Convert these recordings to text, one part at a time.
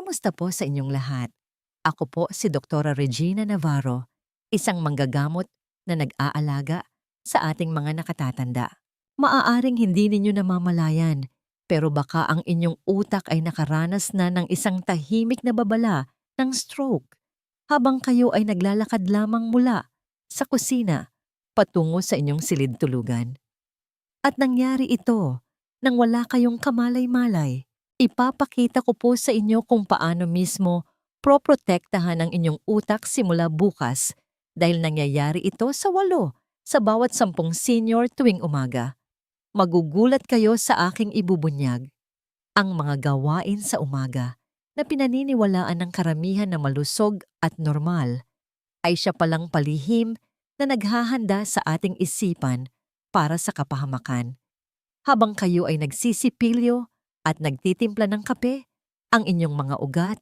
Kamusta po sa inyong lahat? Ako po si Dr. Regina Navarro, isang manggagamot na nag-aalaga sa ating mga nakatatanda. Maaaring hindi ninyo namamalayan, pero baka ang inyong utak ay nakaranas na ng isang tahimik na babala ng stroke habang kayo ay naglalakad lamang mula sa kusina patungo sa inyong silid tulugan. At nangyari ito nang wala kayong kamalay-malay. Ipapakita ko po sa inyo kung paano mismo proprotektahan ang inyong utak simula bukas dahil nangyayari ito sa walo sa bawat sampung senior tuwing umaga. Magugulat kayo sa aking ibubunyag. Ang mga gawain sa umaga na pinaniniwalaan ng karamihan na malusog at normal ay siya palang palihim na naghahanda sa ating isipan para sa kapahamakan. Habang kayo ay nagsisipilyo at nagtitimpla ng kape, ang inyong mga ugat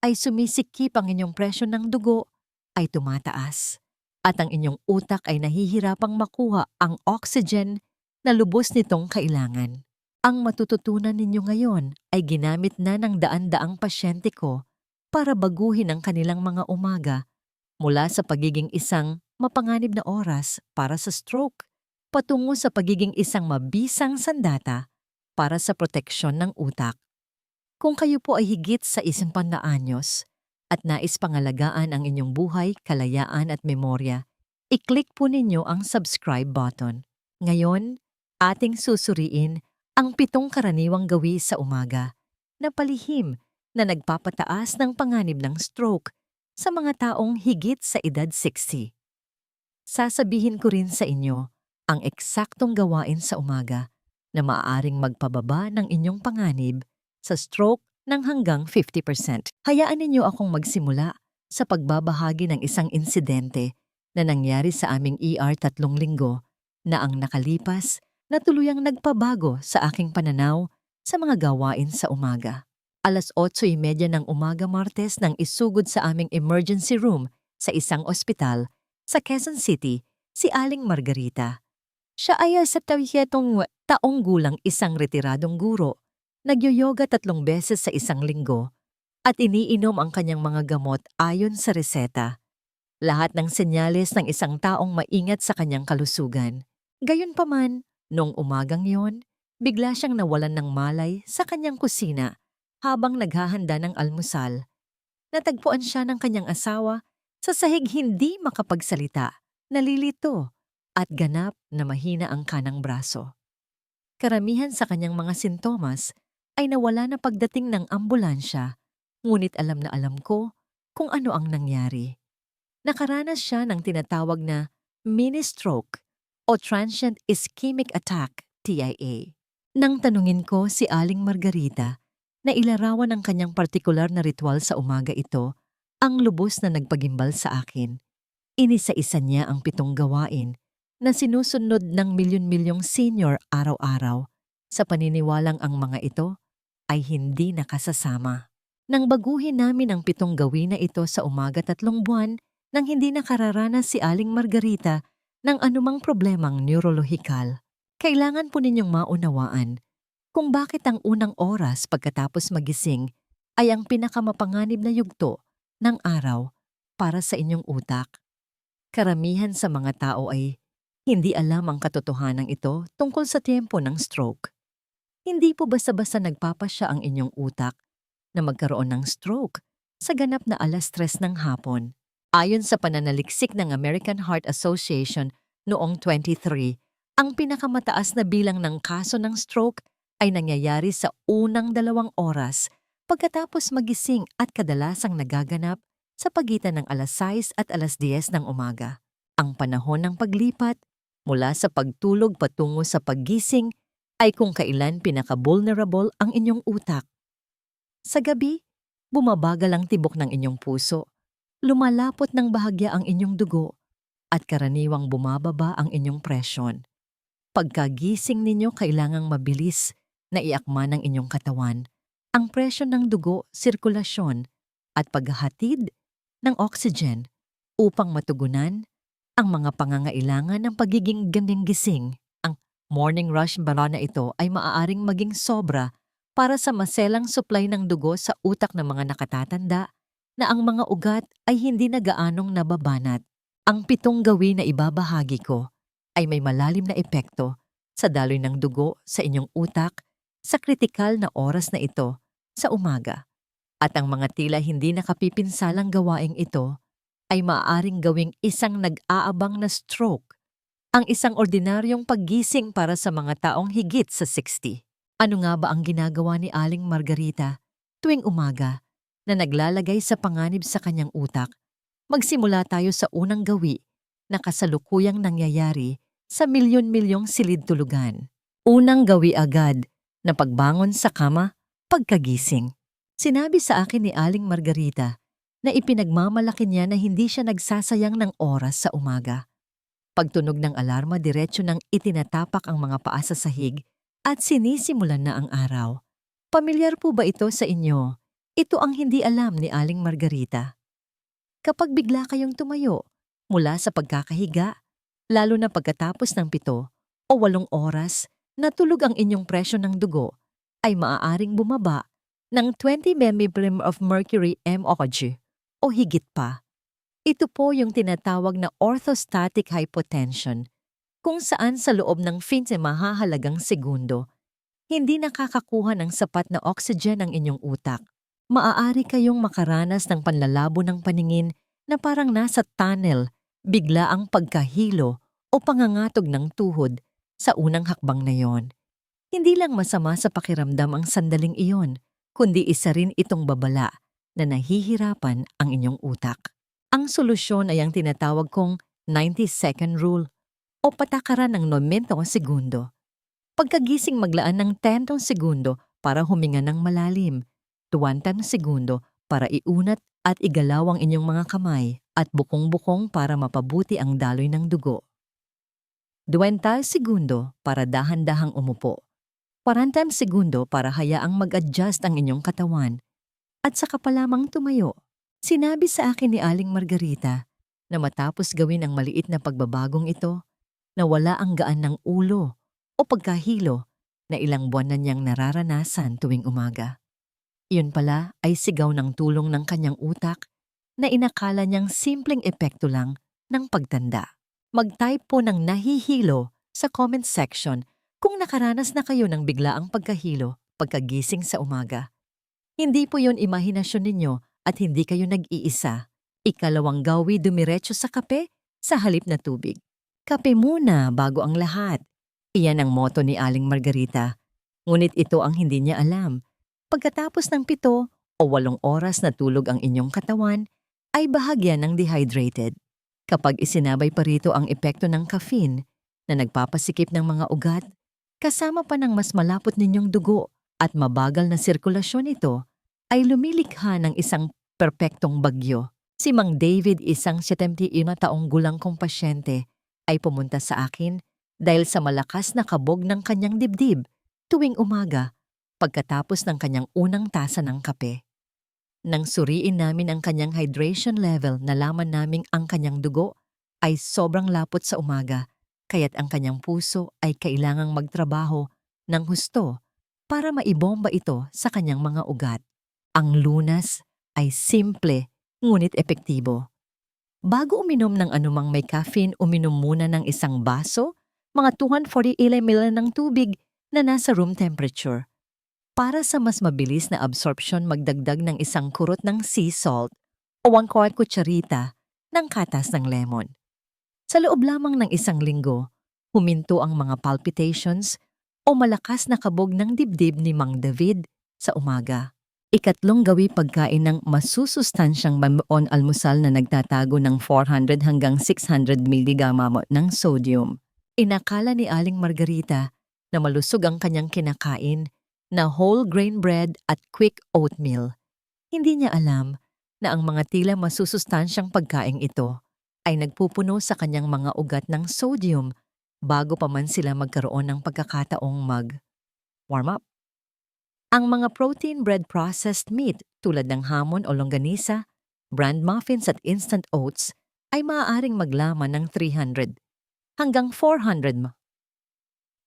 ay sumisikip ang inyong presyon ng dugo ay tumataas. At ang inyong utak ay nahihirapang makuha ang oxygen na lubos nitong kailangan. Ang matututunan ninyo ngayon ay ginamit na ng daan-daang pasyente ko para baguhin ang kanilang mga umaga mula sa pagiging isang mapanganib na oras para sa stroke patungo sa pagiging isang mabisang sandata para sa proteksyon ng utak. Kung kayo po ay higit sa isimpan na anyos at nais pangalagaan ang inyong buhay, kalayaan at memorya, i-click po ninyo ang subscribe button. Ngayon, ating susuriin ang pitong karaniwang gawi sa umaga na palihim na nagpapataas ng panganib ng stroke sa mga taong higit sa edad 60. Sasabihin ko rin sa inyo ang eksaktong gawain sa umaga na maaaring magpababa ng inyong panganib sa stroke ng hanggang 50%. Hayaan ninyo akong magsimula sa pagbabahagi ng isang insidente na nangyari sa aming ER tatlong linggo na ang nakalipas na tuluyang nagpabago sa aking pananaw sa mga gawain sa umaga. Alas 8.30 ng umaga Martes nang isugod sa aming emergency room sa isang ospital sa Quezon City si Aling Margarita. Siya ay sa tawihetong taong gulang isang retiradong guro, nagyoyoga tatlong beses sa isang linggo, at iniinom ang kanyang mga gamot ayon sa reseta. Lahat ng senyales ng isang taong maingat sa kanyang kalusugan. Gayunpaman, noong umagang yon, bigla siyang nawalan ng malay sa kanyang kusina habang naghahanda ng almusal. Natagpuan siya ng kanyang asawa sa sahig hindi makapagsalita, nalilito at ganap na mahina ang kanang braso. Karamihan sa kanyang mga sintomas ay nawala na pagdating ng ambulansya, ngunit alam na alam ko kung ano ang nangyari. Nakaranas siya ng tinatawag na mini-stroke o transient ischemic attack, TIA. Nang tanungin ko si Aling Margarita na ilarawan ng kanyang partikular na ritual sa umaga ito, ang lubos na nagpagimbal sa akin. Inisa-isa niya ang pitong gawain na sinusunod ng milyon-milyong senior araw-araw sa paniniwalang ang mga ito ay hindi nakasasama. Nang baguhin namin ang pitong gawin na ito sa umaga tatlong buwan nang hindi nakararanas si Aling Margarita ng anumang problemang neurolohikal, kailangan po ninyong maunawaan kung bakit ang unang oras pagkatapos magising ay ang pinakamapanganib na yugto ng araw para sa inyong utak. Karamihan sa mga tao ay hindi alam ang katotohanan ito tungkol sa tiempo ng stroke. Hindi po basta-basta nagpapasya ang inyong utak na magkaroon ng stroke sa ganap na alas tres ng hapon. Ayon sa pananaliksik ng American Heart Association noong 23, ang pinakamataas na bilang ng kaso ng stroke ay nangyayari sa unang dalawang oras pagkatapos magising at kadalasang nagaganap sa pagitan ng alas 6 at alas 10 ng umaga. Ang panahon ng paglipat mula sa pagtulog patungo sa paggising ay kung kailan pinaka-vulnerable ang inyong utak. Sa gabi, bumabagal ang tibok ng inyong puso, lumalapot ng bahagya ang inyong dugo, at karaniwang bumababa ang inyong presyon. Pagkagising ninyo kailangang mabilis na iakma ng inyong katawan ang presyon ng dugo, sirkulasyon, at paghahatid ng oxygen upang matugunan ang mga pangangailangan ng pagiging ganding gising. Ang morning rush bara na ito ay maaaring maging sobra para sa maselang supply ng dugo sa utak ng mga nakatatanda na ang mga ugat ay hindi na gaanong nababanat. Ang pitong gawi na ibabahagi ko ay may malalim na epekto sa daloy ng dugo sa inyong utak sa kritikal na oras na ito sa umaga. At ang mga tila hindi nakapipinsalang gawaing ito ay maaaring gawing isang nag-aabang na stroke, ang isang ordinaryong paggising para sa mga taong higit sa 60. Ano nga ba ang ginagawa ni Aling Margarita tuwing umaga na naglalagay sa panganib sa kanyang utak? Magsimula tayo sa unang gawi na kasalukuyang nangyayari sa milyon-milyong silid tulugan. Unang gawi agad na pagbangon sa kama, pagkagising. Sinabi sa akin ni Aling Margarita na ipinagmamalaki niya na hindi siya nagsasayang ng oras sa umaga. Pagtunog ng alarma diretsyo nang itinatapak ang mga paa sa sahig at sinisimulan na ang araw. Pamilyar po ba ito sa inyo? Ito ang hindi alam ni Aling Margarita. Kapag bigla kayong tumayo mula sa pagkakahiga, lalo na pagkatapos ng pito o walong oras na tulog ang inyong presyo ng dugo, ay maaaring bumaba ng 20 mmPm of mercury MOG o higit pa. Ito po yung tinatawag na orthostatic hypotension, kung saan sa loob ng 20 mahahalagang segundo, hindi nakakakuha ng sapat na oxygen ang inyong utak. Maaari kayong makaranas ng panlalabo ng paningin na parang nasa tunnel, bigla ang pagkahilo o pangangatog ng tuhod sa unang hakbang na yon. Hindi lang masama sa pakiramdam ang sandaling iyon, kundi isa rin itong babala na nahihirapan ang inyong utak. Ang solusyon ay ang tinatawag kong 90-second rule o patakaran ng 90 segundo. Pagkagising maglaan ng 10 segundo para huminga ng malalim, 20 segundo para iunat at igalaw ang inyong mga kamay at bukong-bukong para mapabuti ang daloy ng dugo. 20 segundo para dahan-dahang umupo. 40 segundo para hayaang mag-adjust ang inyong katawan at saka pa lamang tumayo. Sinabi sa akin ni Aling Margarita na matapos gawin ang maliit na pagbabagong ito, na wala ang gaan ng ulo o pagkahilo na ilang buwan na niyang nararanasan tuwing umaga. Iyon pala ay sigaw ng tulong ng kanyang utak na inakala niyang simpleng epekto lang ng pagtanda. Mag-type po ng nahihilo sa comment section kung nakaranas na kayo ng biglaang pagkahilo pagkagising sa umaga. Hindi po yon imahinasyon ninyo at hindi kayo nag-iisa. Ikalawang gawi dumiretso sa kape sa halip na tubig. Kape muna bago ang lahat. Iyan ang moto ni Aling Margarita. Ngunit ito ang hindi niya alam. Pagkatapos ng pito o walong oras na tulog ang inyong katawan, ay bahagya ng dehydrated. Kapag isinabay pa rito ang epekto ng caffeine na nagpapasikip ng mga ugat, kasama pa ng mas malapot ninyong dugo at mabagal na sirkulasyon ito, ay lumilikha ng isang perpektong bagyo. Si Mang David, isang 71 taong gulang kong pasyente, ay pumunta sa akin dahil sa malakas na kabog ng kanyang dibdib tuwing umaga pagkatapos ng kanyang unang tasa ng kape. Nang suriin namin ang kanyang hydration level, nalaman naming ang kanyang dugo ay sobrang lapot sa umaga, kaya't ang kanyang puso ay kailangang magtrabaho ng husto para maibomba ito sa kanyang mga ugat. Ang lunas ay simple ngunit epektibo. Bago uminom ng anumang may caffeine, uminom muna ng isang baso, mga 240 ml ng tubig na nasa room temperature. Para sa mas mabilis na absorption, magdagdag ng isang kurot ng sea salt o 1 quart kutsarita ng katas ng lemon. Sa loob lamang ng isang linggo, huminto ang mga palpitations o malakas na kabog ng dibdib ni Mang David sa umaga. Ikatlong gawi pagkain ng masusustansyang mamuon almusal na nagtatago ng 400 hanggang 600 mg ng sodium. Inakala ni Aling Margarita na malusog ang kanyang kinakain na whole grain bread at quick oatmeal. Hindi niya alam na ang mga tila masusustansyang pagkain ito ay nagpupuno sa kanyang mga ugat ng sodium bago pa man sila magkaroon ng pagkakataong mag warm up. Ang mga protein bread processed meat tulad ng hamon o longganisa, brand muffins at instant oats ay maaaring maglaman ng 300 hanggang 400 ma.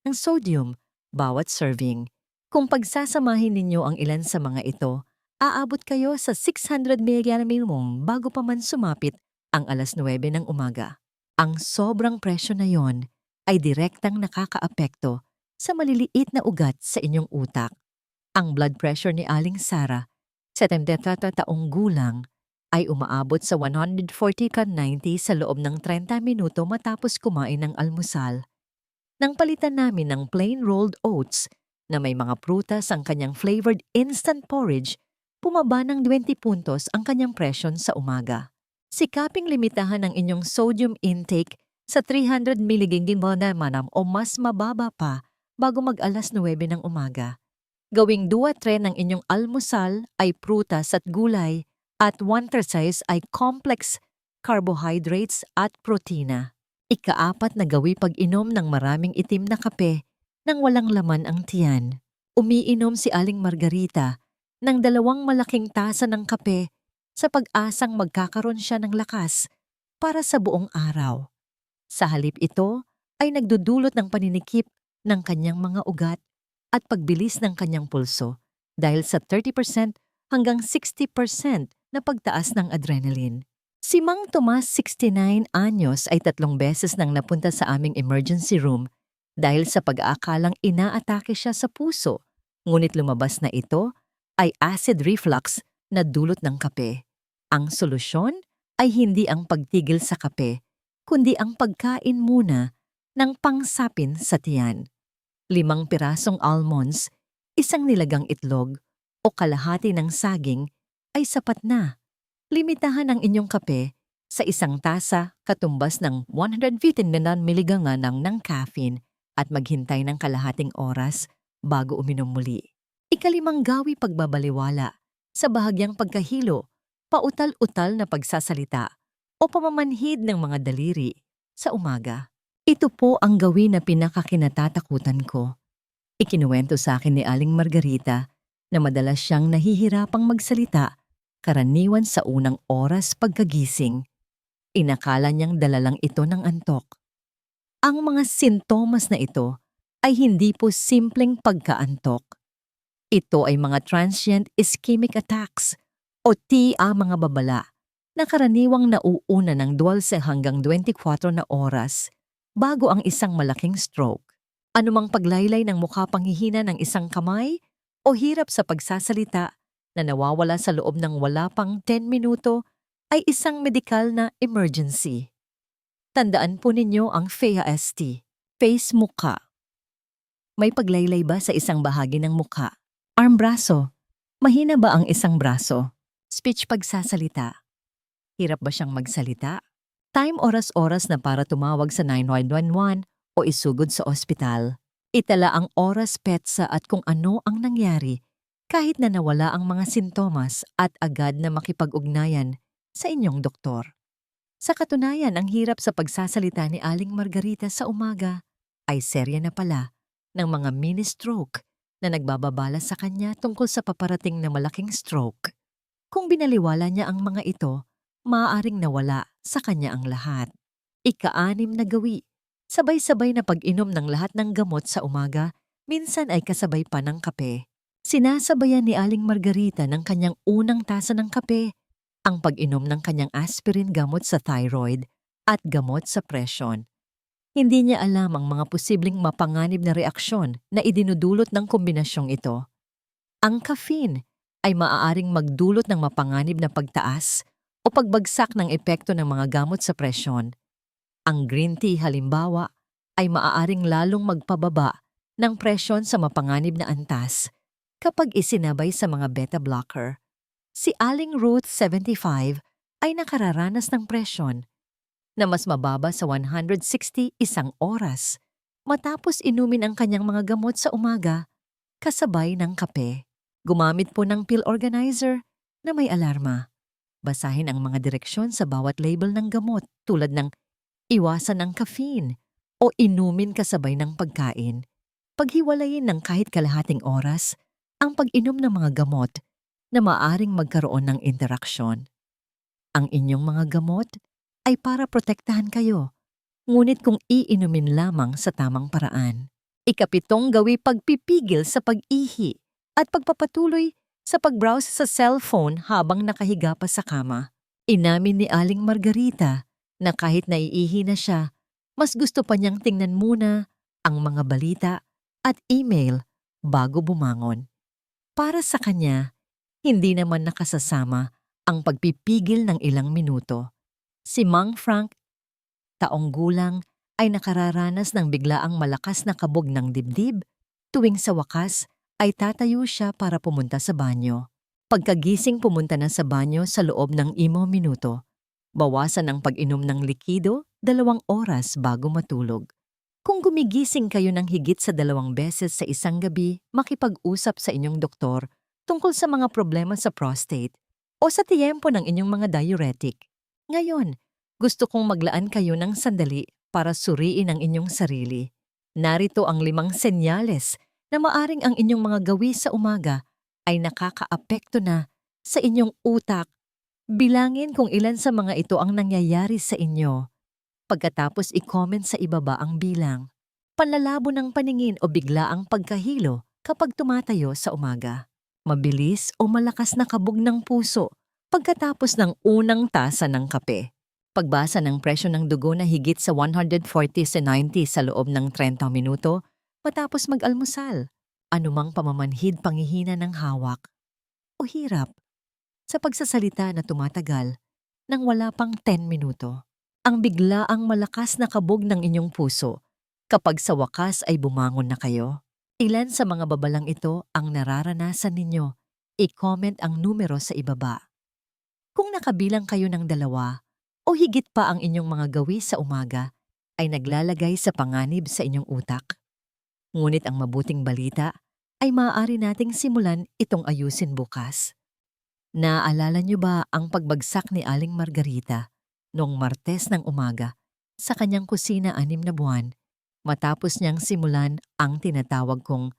Ang sodium bawat serving, Kung pagsasamahin ninyo ang ilan sa mga ito, aabot kayo sa 600 mg bago pa man sumapit ang alas 9 ng umaga. Ang sobrang presyo na yon ay direktang nakakaapekto sa maliliit na ugat sa inyong utak. Ang blood pressure ni Aling Sara, 73 taong gulang, ay umaabot sa 140 kan 90 sa loob ng 30 minuto matapos kumain ng almusal. Nang palitan namin ng plain rolled oats na may mga prutas ang kanyang flavored instant porridge, pumaba ng 20 puntos ang kanyang presyon sa umaga. Sikaping limitahan ang inyong sodium intake sa 300 mg manam o mas mababa pa bago mag-alas 9 ng umaga. Gawing duwa tren ng inyong almusal ay prutas at gulay at one size ay complex carbohydrates at protina. Ikaapat na gawi pag-inom ng maraming itim na kape nang walang laman ang tiyan. Umiinom si Aling Margarita ng dalawang malaking tasa ng kape sa pag-asang magkakaroon siya ng lakas para sa buong araw. Sa halip ito ay nagdudulot ng paninikip ng kanyang mga ugat at pagbilis ng kanyang pulso dahil sa 30% hanggang 60% na pagtaas ng adrenaline. Si Mang Tomas, 69 anyos, ay tatlong beses nang napunta sa aming emergency room dahil sa pag-aakalang inaatake siya sa puso. Ngunit lumabas na ito ay acid reflux na dulot ng kape. Ang solusyon ay hindi ang pagtigil sa kape, kundi ang pagkain muna ng pangsapin sa tiyan limang pirasong almonds, isang nilagang itlog, o kalahati ng saging ay sapat na. Limitahan ang inyong kape sa isang tasa katumbas ng 150 mg ng, ng caffeine at maghintay ng kalahating oras bago uminom muli. Ikalimang gawi pagbabaliwala sa bahagyang pagkahilo, pautal-utal na pagsasalita o pamamanhid ng mga daliri sa umaga. Ito po ang gawin na pinakakinatatakutan ko. Ikinuwento sa akin ni Aling Margarita na madalas siyang nahihirapang magsalita karaniwan sa unang oras pagkagising. Inakala niyang dala lang ito ng antok. Ang mga sintomas na ito ay hindi po simpleng pagkaantok. Ito ay mga transient ischemic attacks o TIA mga babala na karaniwang nauuna ng 12 hanggang 24 na oras bago ang isang malaking stroke. Anumang paglaylay ng mukha panghihina ng isang kamay o hirap sa pagsasalita na nawawala sa loob ng wala pang 10 minuto ay isang medikal na emergency. Tandaan po ninyo ang FAST, face mukha. May paglaylay ba sa isang bahagi ng mukha? Arm braso. Mahina ba ang isang braso? Speech pagsasalita. Hirap ba siyang magsalita? Time oras-oras na para tumawag sa 911 o isugod sa ospital. Itala ang oras petsa at kung ano ang nangyari kahit na nawala ang mga sintomas at agad na makipag-ugnayan sa inyong doktor. Sa katunayan, ang hirap sa pagsasalita ni Aling Margarita sa umaga ay serya na pala ng mga mini-stroke na nagbababala sa kanya tungkol sa paparating na malaking stroke. Kung binaliwala niya ang mga ito, maaaring nawala sa kanya ang lahat. Ika-anim na gawi, sabay-sabay na pag-inom ng lahat ng gamot sa umaga, minsan ay kasabay pa ng kape. Sinasabayan ni Aling Margarita ng kanyang unang tasa ng kape, ang pag-inom ng kanyang aspirin gamot sa thyroid at gamot sa presyon. Hindi niya alam ang mga posibleng mapanganib na reaksyon na idinudulot ng kombinasyong ito. Ang caffeine ay maaaring magdulot ng mapanganib na pagtaas o pagbagsak ng epekto ng mga gamot sa presyon. Ang green tea halimbawa ay maaaring lalong magpababa ng presyon sa mapanganib na antas kapag isinabay sa mga beta blocker. Si Aling Ruth 75 ay nakararanas ng presyon na mas mababa sa 160 isang oras matapos inumin ang kanyang mga gamot sa umaga kasabay ng kape. Gumamit po ng pill organizer na may alarma. Basahin ang mga direksyon sa bawat label ng gamot tulad ng iwasan ng caffeine o inumin kasabay ng pagkain. Paghiwalayin ng kahit kalahating oras ang pag-inom ng mga gamot na maaring magkaroon ng interaksyon. Ang inyong mga gamot ay para protektahan kayo, ngunit kung iinumin lamang sa tamang paraan. Ikapitong gawi pagpipigil sa pag-ihi at pagpapatuloy sa pag-browse sa cellphone habang nakahiga pa sa kama. Inamin ni Aling Margarita na kahit naiihi na siya, mas gusto pa niyang tingnan muna ang mga balita at email bago bumangon. Para sa kanya, hindi naman nakasasama ang pagpipigil ng ilang minuto. Si Mang Frank, taong gulang, ay nakararanas ng biglaang malakas na kabog ng dibdib tuwing sa wakas ay tatayo siya para pumunta sa banyo. Pagkagising pumunta na sa banyo sa loob ng imo minuto. Bawasan ang pag-inom ng likido dalawang oras bago matulog. Kung gumigising kayo ng higit sa dalawang beses sa isang gabi, makipag-usap sa inyong doktor tungkol sa mga problema sa prostate o sa tiyempo ng inyong mga diuretic. Ngayon, gusto kong maglaan kayo ng sandali para suriin ang inyong sarili. Narito ang limang senyales na maaring ang inyong mga gawi sa umaga ay nakakaapekto na sa inyong utak. Bilangin kung ilan sa mga ito ang nangyayari sa inyo. Pagkatapos i-comment sa ibaba ang bilang. Panlalabo ng paningin o bigla ang pagkahilo kapag tumatayo sa umaga. Mabilis o malakas na kabog ng puso pagkatapos ng unang tasa ng kape. Pagbasa ng presyo ng dugo na higit sa 140 sa 90 sa loob ng 30 minuto matapos mag-almusal. Anumang pamamanhid pangihina ng hawak o hirap sa pagsasalita na tumatagal nang wala pang 10 minuto. Ang biglaang malakas na kabog ng inyong puso kapag sa wakas ay bumangon na kayo. Ilan sa mga babalang ito ang nararanasan ninyo? I-comment ang numero sa ibaba. Kung nakabilang kayo ng dalawa o higit pa ang inyong mga gawi sa umaga, ay naglalagay sa panganib sa inyong utak. Ngunit ang mabuting balita ay maaari nating simulan itong ayusin bukas. Naaalala niyo ba ang pagbagsak ni Aling Margarita noong Martes ng umaga sa kanyang kusina anim na buwan matapos niyang simulan ang tinatawag kong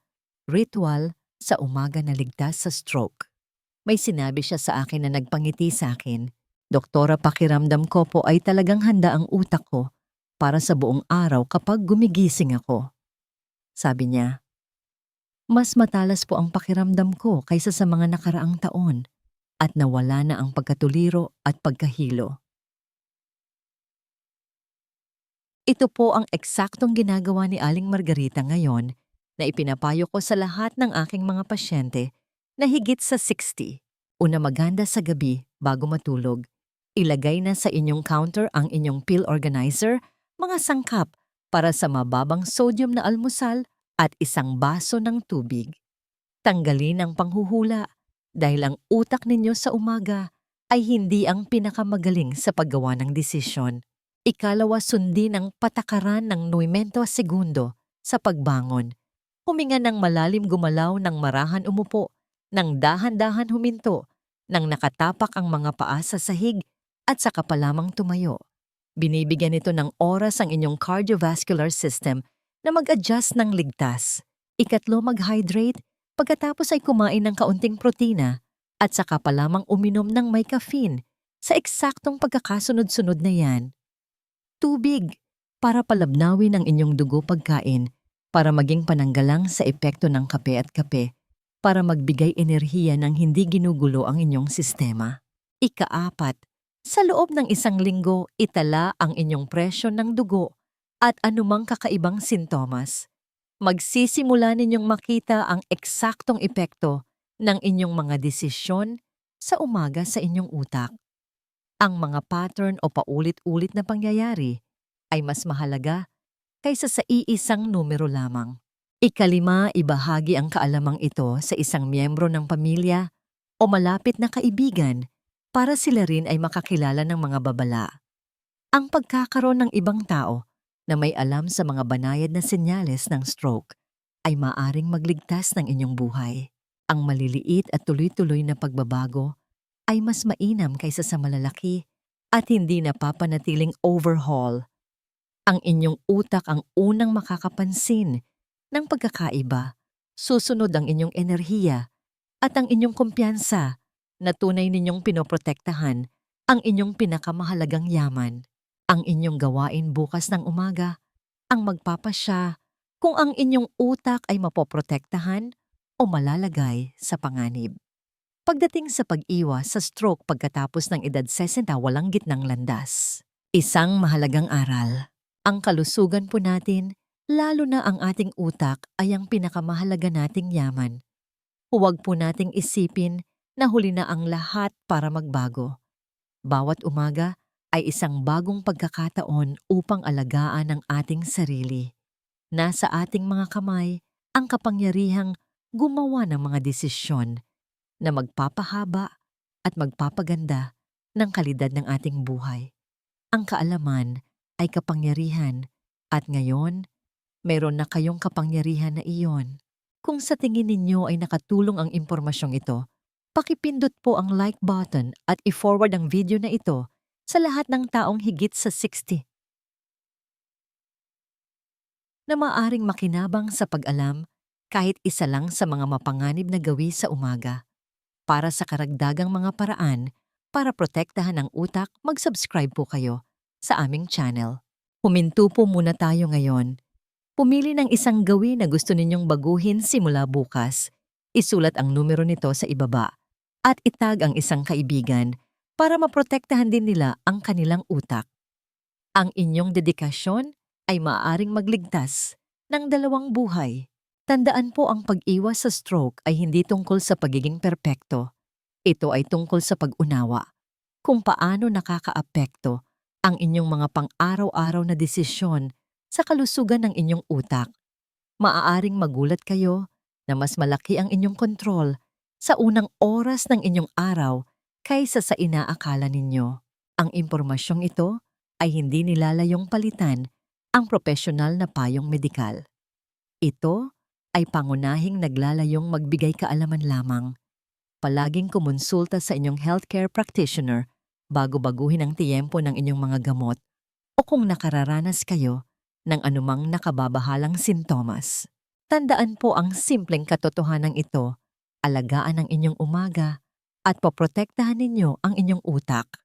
ritual sa umaga na ligtas sa stroke. May sinabi siya sa akin na nagpangiti sa akin, Doktora pakiramdam ko po ay talagang handa ang utak ko para sa buong araw kapag gumigising ako. Sabi niya, mas matalas po ang pakiramdam ko kaysa sa mga nakaraang taon at nawala na ang pagkatuliro at pagkahilo. Ito po ang eksaktong ginagawa ni Aling Margarita ngayon na ipinapayo ko sa lahat ng aking mga pasyente na higit sa 60. Una maganda sa gabi bago matulog. Ilagay na sa inyong counter ang inyong pill organizer, mga sangkap para sa mababang sodium na almusal at isang baso ng tubig. Tanggalin ang panghuhula dahil ang utak ninyo sa umaga ay hindi ang pinakamagaling sa paggawa ng desisyon. Ikalawa sundin ang patakaran ng nuimento segundo sa pagbangon. Huminga ng malalim gumalaw ng marahan umupo, ng dahan-dahan huminto, nang nakatapak ang mga paa sa sahig at saka pa lamang tumayo. Binibigyan ito ng oras ang inyong cardiovascular system na mag-adjust ng ligtas. Ikatlo mag-hydrate, pagkatapos ay kumain ng kaunting protina at saka pa lamang uminom ng may caffeine sa eksaktong pagkakasunod-sunod na yan tubig para palabnawin ang inyong dugo pagkain, para maging pananggalang sa epekto ng kape at kape, para magbigay enerhiya ng hindi ginugulo ang inyong sistema. Ikaapat, sa loob ng isang linggo, itala ang inyong presyo ng dugo at anumang kakaibang sintomas. Magsisimula ninyong makita ang eksaktong epekto ng inyong mga desisyon sa umaga sa inyong utak ang mga pattern o paulit-ulit na pangyayari ay mas mahalaga kaysa sa iisang numero lamang. Ikalima, ibahagi ang kaalamang ito sa isang miyembro ng pamilya o malapit na kaibigan para sila rin ay makakilala ng mga babala. Ang pagkakaroon ng ibang tao na may alam sa mga banayad na senyales ng stroke ay maaring magligtas ng inyong buhay. Ang maliliit at tuloy-tuloy na pagbabago ay mas mainam kaysa sa malalaki at hindi napapanatiling overhaul. Ang inyong utak ang unang makakapansin ng pagkakaiba, susunod ang inyong enerhiya at ang inyong kumpiyansa na tunay ninyong pinoprotektahan ang inyong pinakamahalagang yaman. Ang inyong gawain bukas ng umaga ang magpapasya kung ang inyong utak ay mapoprotektahan o malalagay sa panganib. Pagdating sa pag-iwas sa stroke pagkatapos ng edad 60 walang gitnang landas. Isang mahalagang aral. Ang kalusugan po natin, lalo na ang ating utak ay ang pinakamahalaga nating yaman. Huwag po nating isipin na huli na ang lahat para magbago. Bawat umaga ay isang bagong pagkakataon upang alagaan ang ating sarili. Nasa ating mga kamay ang kapangyarihang gumawa ng mga desisyon na magpapahaba at magpapaganda ng kalidad ng ating buhay. Ang kaalaman ay kapangyarihan at ngayon, meron na kayong kapangyarihan na iyon. Kung sa tingin ninyo ay nakatulong ang impormasyong ito, pakipindot po ang like button at i-forward ang video na ito sa lahat ng taong higit sa 60 na maaring makinabang sa pag-alam kahit isa lang sa mga mapanganib na gawi sa umaga. Para sa karagdagang mga paraan para protektahan ang utak, mag-subscribe po kayo sa aming channel. Huminto po muna tayo ngayon. Pumili ng isang gawin na gusto ninyong baguhin simula bukas. Isulat ang numero nito sa ibaba at itag ang isang kaibigan para maprotektahan din nila ang kanilang utak. Ang inyong dedikasyon ay maaaring magligtas ng dalawang buhay. Tandaan po ang pag-iwas sa stroke ay hindi tungkol sa pagiging perpekto. Ito ay tungkol sa pag-unawa kung paano nakakaapekto ang inyong mga pang-araw-araw na desisyon sa kalusugan ng inyong utak. Maaaring magulat kayo na mas malaki ang inyong kontrol sa unang oras ng inyong araw kaysa sa inaakala ninyo. Ang impormasyong ito ay hindi nilalayong palitan ang profesional na payong medikal. Ito ay pangunahing naglalayong magbigay kaalaman lamang. Palaging kumonsulta sa inyong healthcare practitioner bago baguhin ang tiyempo ng inyong mga gamot o kung nakararanas kayo ng anumang nakababahalang sintomas. Tandaan po ang simpleng katotohanan ito, alagaan ang inyong umaga at poprotektahan ninyo ang inyong utak.